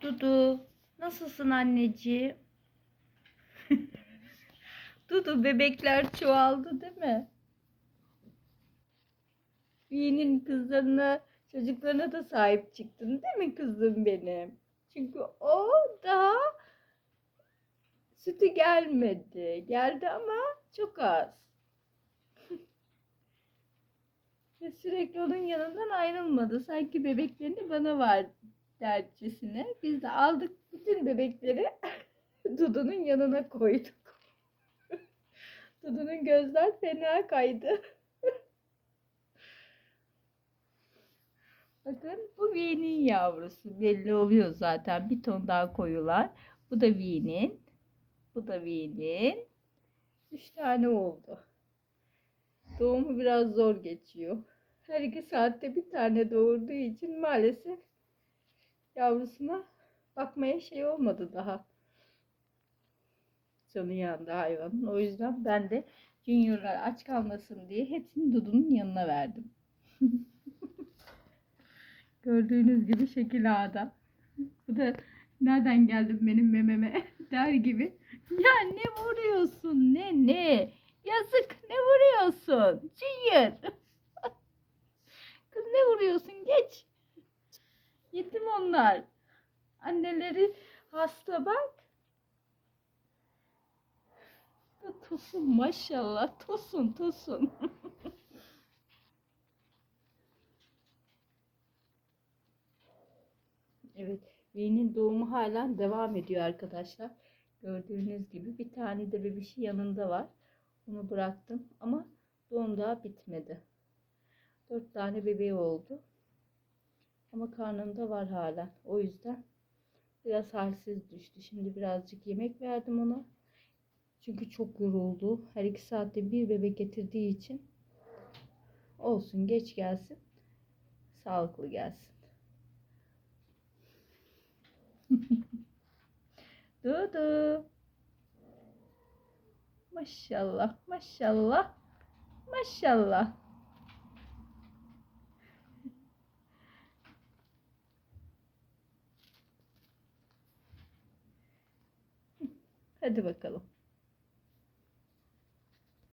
Dudu, nasılsın anneciğim? Dudu, bebekler çoğaldı değil mi? Yeğenin kızlarına, çocuklarına da sahip çıktın değil mi kızım benim? Çünkü o daha sütü gelmedi. Geldi ama çok az. Ve sürekli onun yanından ayrılmadı. Sanki bebeklerini bana var dercesine. Biz de aldık bütün bebekleri Dudu'nun yanına koyduk. Dudu'nun gözler fena kaydı. Bakın bu V'nin yavrusu. Belli oluyor zaten. Bir ton daha koyular. Bu da V'nin. Bu da V'nin. Üç tane oldu. Doğumu biraz zor geçiyor. Her iki saatte bir tane doğurduğu için maalesef yavrusuna bakmaya şey olmadı daha. Canı yandı hayvanın. O yüzden ben de juniorlar aç kalmasın diye hepsini Dudu'nun yanına verdim. Gördüğünüz gibi şekil ağda. Bu da nereden geldim benim mememe der gibi. Ya ne vuruyorsun ne ne? Yazık ne vuruyorsun? Junior. Kız ne vuruyorsun geç. Yetim onlar. Anneleri hasta bak. Tosun maşallah tosun tosun. evet V'nin doğumu hala devam ediyor arkadaşlar. Gördüğünüz gibi bir tane de bebişi yanında var. Onu bıraktım ama doğum daha bitmedi. Dört tane bebeği oldu. Ama karnında var hala. O yüzden biraz halsiz düştü. Şimdi birazcık yemek verdim ona. Çünkü çok yoruldu. Her iki saatte bir bebek getirdiği için olsun geç gelsin. Sağlıklı gelsin. Dudu. Maşallah, maşallah, maşallah. Hadi bakalım.